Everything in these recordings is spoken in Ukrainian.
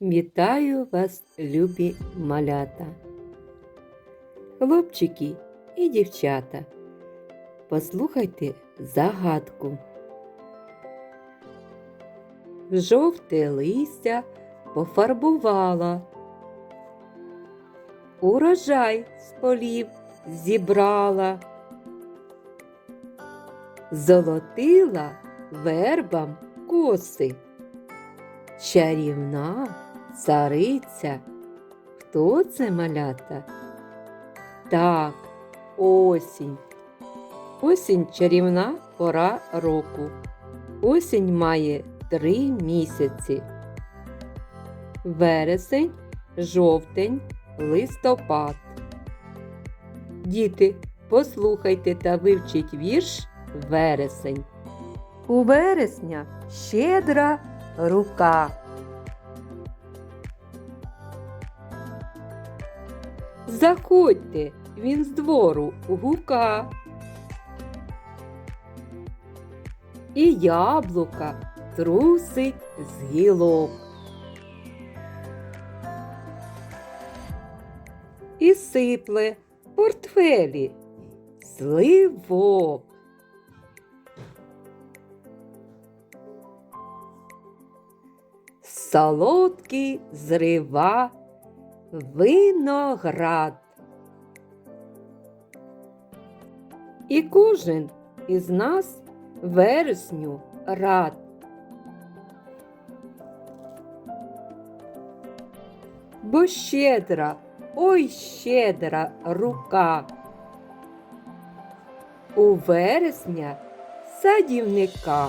Вітаю вас, любі малята, хлопчики і дівчата. Послухайте загадку. Жовте листя пофарбувала. Урожай з полів зібрала. Золотила вербам коси. Чарівна цариця. Хто це малята? Так, осінь. Осінь чарівна пора року. Осінь має три місяці. Вересень, жовтень, листопад. Діти, послухайте та вивчіть вірш вересень. У вересня щедра рука. Заходьте, він з двору гука. І яблука трусить з гілок. І сипле портфелі сливок. Солодкий зрива виноград. І кожен із нас вересню рад. Бо щедра, ой щедра рука. У вересня садівника.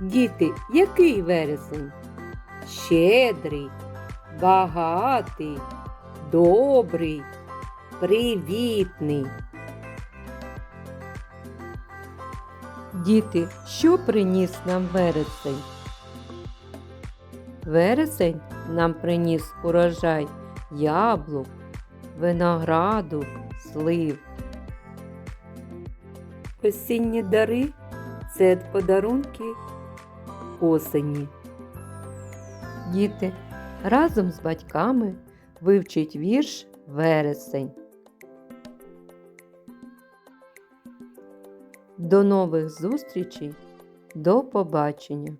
Діти, який вересень? Щедрий, багатий, добрий, привітний. Діти, що приніс нам вересень? Вересень нам приніс урожай яблук, винограду, слив. Осінні дари це подарунки осені. Діти разом з батьками вивчить вірш вересень. До нових зустрічей, до побачення!